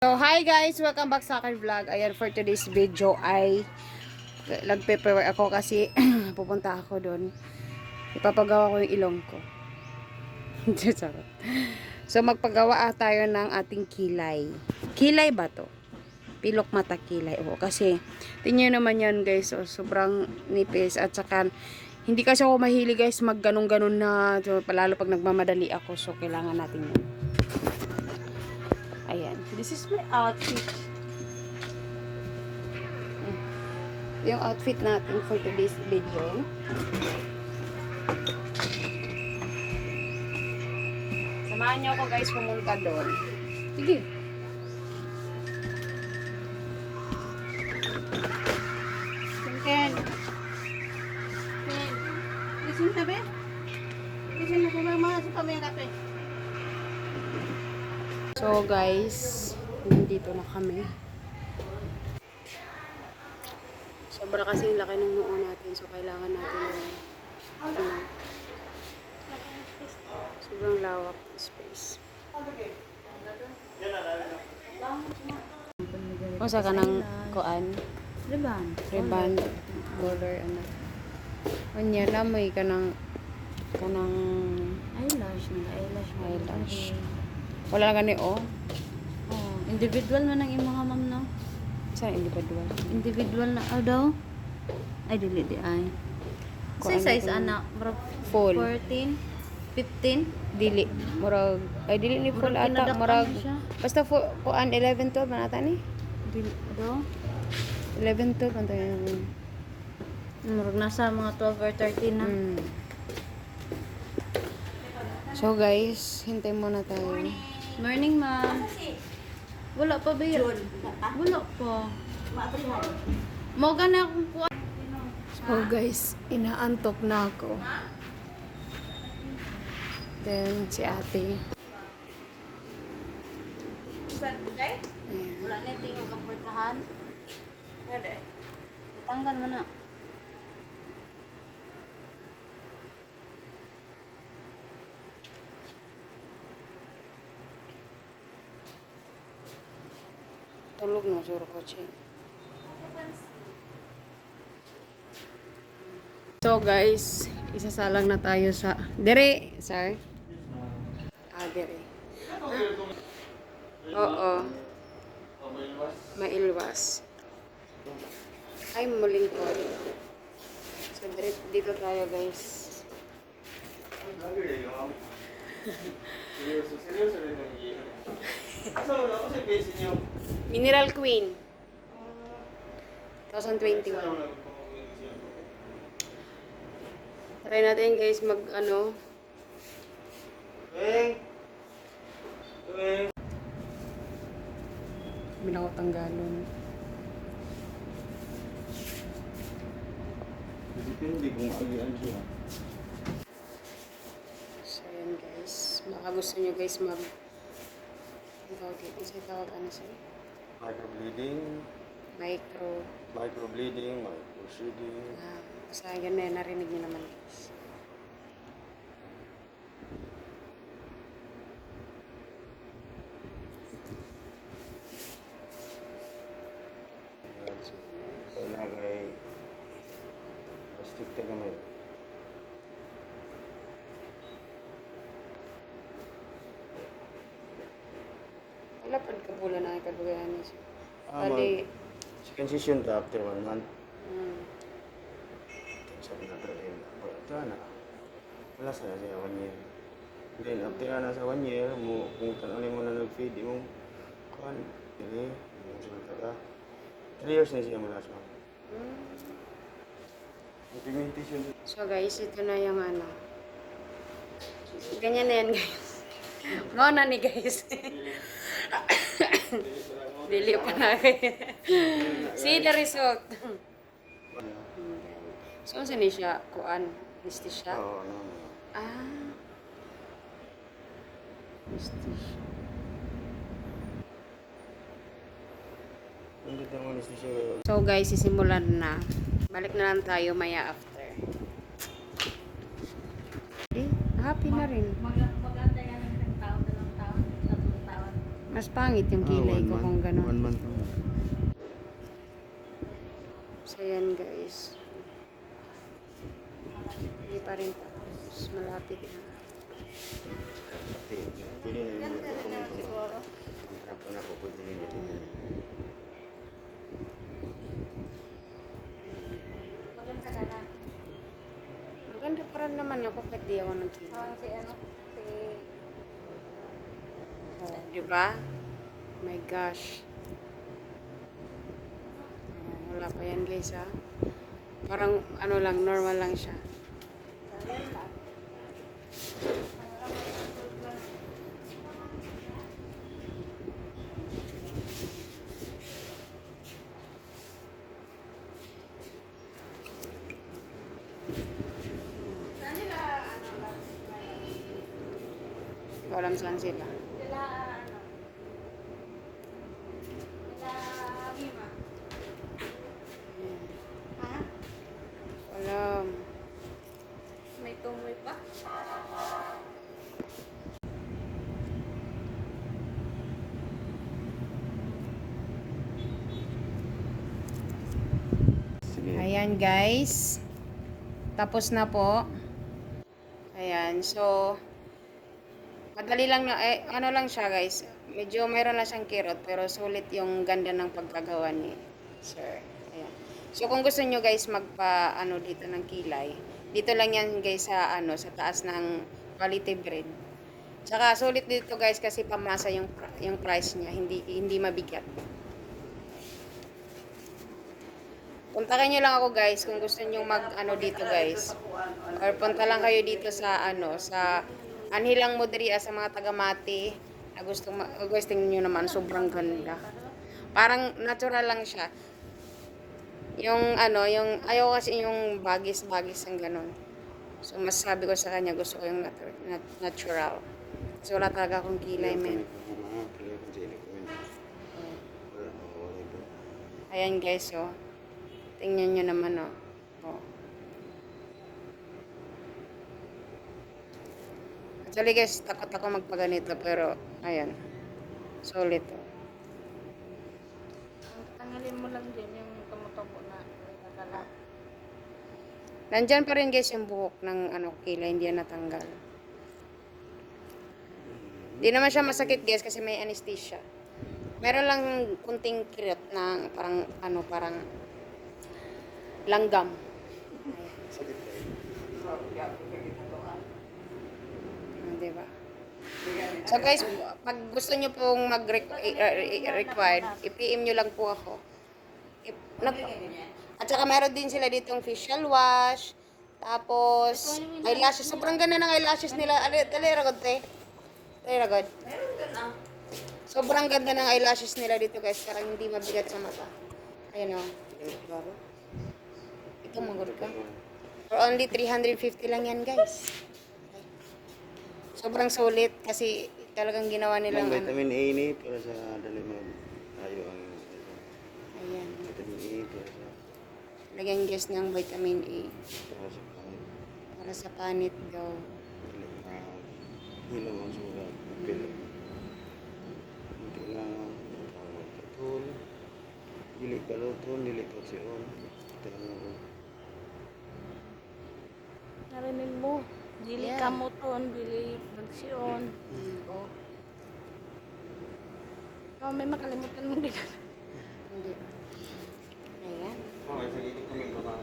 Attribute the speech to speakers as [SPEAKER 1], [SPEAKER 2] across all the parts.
[SPEAKER 1] So, hi guys! Welcome back sa akin vlog. Ayan, for today's video ay nag-prepare ako kasi pupunta ako doon. Ipapagawa ko yung ilong ko. So, magpagawa ah tayo ng ating kilay. Kilay ba to? Pilok mata kilay. Oo, kasi tingnan naman yan guys. So, sobrang nipis at saka hindi kasi ako mahilig guys mag ganun-ganun na so, lalo pag nagmamadali ako so kailangan natin yun. This is my outfit. Yung outfit natin for today's video. Samahan niyo ako guys pumunta doon. Sige. Guys, nandito na kami. Sobra kasi yung laki ng noo natin, so kailangan natin ng ano, sobrang lawak ng space. Kung sa ka ng kuan,
[SPEAKER 2] Riban.
[SPEAKER 1] ribbon, color, ano. Kanya, lamoy ka ng kanang
[SPEAKER 2] Eyelash. Mga eyelash.
[SPEAKER 1] Eyelash. Wala gani oh.
[SPEAKER 2] Oh, individual man ang imong ma'am no?
[SPEAKER 1] Sa individual.
[SPEAKER 2] Individual na oh, daw. Ay dili di ay. Sa size anak, bro.
[SPEAKER 1] Full.
[SPEAKER 2] 14, 15.
[SPEAKER 1] Dili. Murag, ay dili ni full
[SPEAKER 2] Murag
[SPEAKER 1] ata. Murag, basta full, kuan 11, 12 man ata ni.
[SPEAKER 2] Dili daw.
[SPEAKER 1] 11, 12 man tayo.
[SPEAKER 2] Murag nasa mga 12 or 13 na.
[SPEAKER 1] Mm. So guys, hintay muna tayo.
[SPEAKER 2] Morning, ma'am. Wala pa ba yun? Wala pa. Mo na akong kuha.
[SPEAKER 1] So guys, inaantok na ako. Then si ate.
[SPEAKER 2] Wala na tingin ang kaportahan. Pwede. Tanggal mo na.
[SPEAKER 1] Tulog na siguro ko siya. So guys, isasalang na tayo sa... Dere, sir. Ah, dere. Oo. Mailwas. Ay, muling ko. So, dere, dito tayo guys.
[SPEAKER 3] Seryoso, seryoso rin ang iinom. Asa mo na ako sa base niyo?
[SPEAKER 1] Mineral Queen.
[SPEAKER 3] Asa
[SPEAKER 1] 2021.
[SPEAKER 3] mo na pamumuhin siya?
[SPEAKER 1] Try natin guys mag ano.
[SPEAKER 3] Weng! Weng!
[SPEAKER 1] Binako tanggalon.
[SPEAKER 3] Depende kung agian siya.
[SPEAKER 1] So, yan guys. Baka gusto nyo guys mag... Ang tawag. Isa tawag ano siya?
[SPEAKER 3] Microbleeding,
[SPEAKER 1] Micro...
[SPEAKER 3] microbleeding, microseeding.
[SPEAKER 1] Uh, basta yan na yan. Narinig nyo naman Wala pa ka pula na ikabagayan niya.
[SPEAKER 3] Ah,
[SPEAKER 1] Bali...
[SPEAKER 3] Second session ta after one month.
[SPEAKER 1] Mm,
[SPEAKER 3] Sabi na pero yun. Ito na. Wala sa siya one year. Then after na sa one year, mo kung tanong mo na nag-feed mo kan dili mo sa kada. Three years na siya mula sa.
[SPEAKER 1] mm.
[SPEAKER 3] Implementation
[SPEAKER 1] So guys, ito na yung ano. Ganyan na yan guys. Mo na ni guys. Dili pa na kayo. See the result. so, saan siya? Kuan? Anesthesia?
[SPEAKER 3] Oo, no, no.
[SPEAKER 1] Ah. Anesthesia. So guys, sisimulan na. Balik na lang tayo maya after. Eh, happy na rin.
[SPEAKER 2] Mag maganda yan ng isang taon, dalawang taon, tatlong taon.
[SPEAKER 1] Mas pangit yung
[SPEAKER 3] Ah,
[SPEAKER 1] kilay
[SPEAKER 3] one
[SPEAKER 1] ko
[SPEAKER 3] month.
[SPEAKER 1] kung gano'n.
[SPEAKER 3] One month.
[SPEAKER 1] So, yan guys. Hindi pa rin tapos. Malapit na.
[SPEAKER 3] Yung.
[SPEAKER 1] Maganda pa rin naman ako kahit di ako nagkita.
[SPEAKER 2] Ah, si ano?
[SPEAKER 1] Oh, di ba? My gosh. Oh, wala pa yan guys ha. Parang ano lang, normal lang siya. Alam saan sila.
[SPEAKER 2] Sila, Bima. Ha?
[SPEAKER 1] Alam.
[SPEAKER 2] May tumoy pa?
[SPEAKER 1] Ayan guys. Tapos na po. Ayan. So, madali lang na, eh, ano lang siya guys. Medyo mayroon lang siyang kirot pero sulit yung ganda ng pagkagawa ni sir. So, kung gusto nyo guys magpa, ano dito ng kilay, dito lang yan guys sa, ano, sa taas ng quality bread. Tsaka sulit dito guys kasi pamasa yung, yung price niya, hindi, hindi mabigat. Puntakin nyo lang ako guys kung gusto nyo mag ano dito guys. Or punta lang kayo dito sa ano sa Anhilang Mudria sa mga taga Mati. Gusto gusto nyo naman sobrang ganda. Parang natural lang siya. Yung ano, yung ayaw kasi yung bagis-bagis ang ganun. So mas sabi ko sa kanya gusto ko yung natu- nat- natural. So wala talaga akong kilay men. Ayan guys, oh. Tingnan nyo naman, oh. oh. Actually guys, takot ako magpaganito, pero, ayan. Solid, oh.
[SPEAKER 2] Tanggalin mo lang din yung tumutubo na nagkakala.
[SPEAKER 1] Nandyan pa rin guys yung buhok ng ano, kilay, hindi yan natanggal. Hindi naman siya masakit guys kasi may anesthesia. Meron lang kunting kirot na parang ano, parang langgam.
[SPEAKER 3] Sakit.
[SPEAKER 1] Ah? So guys, pag gusto nyo pong mag-required, i-PM nyo lang po ako. I- nag- At saka meron din sila ditong facial wash, tapos eyelashes. Sobrang ganda ng eyelashes nila. Dali ragod te. Dali ragod. Sobrang ganda ng eyelashes nila dito guys. Parang hindi mabigat sa mata. Ayan o. Ito magod ka. For only 350 lang yan guys. Sobrang sulit kasi talagang ginawa nilang
[SPEAKER 3] Yung
[SPEAKER 1] ano.
[SPEAKER 3] vitamin A ini para sa dali mo tayo ang
[SPEAKER 1] Ayan.
[SPEAKER 3] vitamin A para sa
[SPEAKER 1] Lagyan guys ng vitamin A
[SPEAKER 3] para sa pangit.
[SPEAKER 1] para sa panit daw.
[SPEAKER 3] Ah, hilaw ang sugat. Pili. Hindi na katul. Dili kaluton, dili paksiyon. Tanong
[SPEAKER 2] Narinig mo. Dili
[SPEAKER 1] Yeah.
[SPEAKER 2] kamuton, dili bagsion.
[SPEAKER 1] Oh,
[SPEAKER 2] Oh, may makalimutan mo din.
[SPEAKER 1] hindi. Ayan.
[SPEAKER 3] Okay, sige, comment ko ba?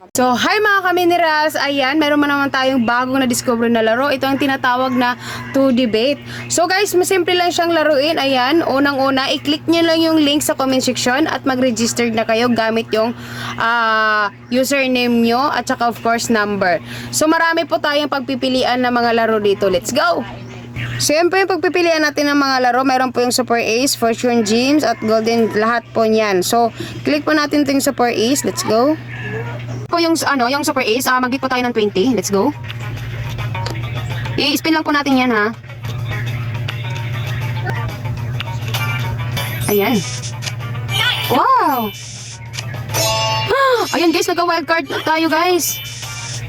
[SPEAKER 1] So, hi mga kamineras! Ayan, meron man naman tayong bagong na-discover na laro. Ito ang tinatawag na to debate. So guys, masimple lang siyang laruin. Ayan, unang-una, i-click nyo lang yung link sa comment section at mag-register na kayo gamit yung ah, username nyo at saka of course number. So marami po tayong pagpipilian ng mga laro dito. Let's go! Siyempre, yung pagpipilian natin ng mga laro, meron po yung Super Ace, Fortune Gems, at Golden, lahat po niyan. So, click po natin ito yung Super Ace. Let's go po yung ano, yung Super Ace, ah mag po tayo ng 20. Let's go. I-spin lang po natin 'yan ha. Ayan. Wow! Ah, Ayan guys, nagka-wildcard tayo guys.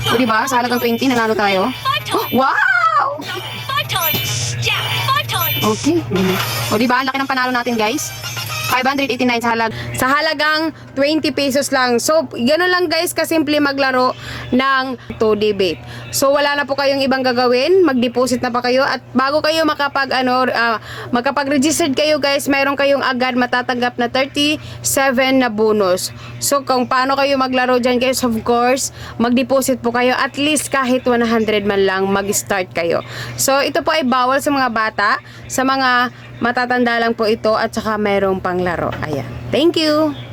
[SPEAKER 1] O diba, sa halagang 20, nanalo tayo. Oh, wow! Okay. O di ba? Ang laki ng panalo natin, guys. 589 sa halag sa halagang 20 pesos lang. So, gano'n lang guys kasimple maglaro ng 2D bet. So, wala na po kayong ibang gagawin. Mag-deposit na pa kayo at bago kayo makapag ano ah, makapag-registered kayo guys, mayroon kayong agad matatanggap na 37 na bonus. So, kung paano kayo maglaro diyan guys, of course, mag-deposit po kayo at least kahit 100 man lang mag-start kayo. So, ito po ay bawal sa mga bata, sa mga matatanda lang po ito at saka mayroong panglaro. Ayan. Thank you!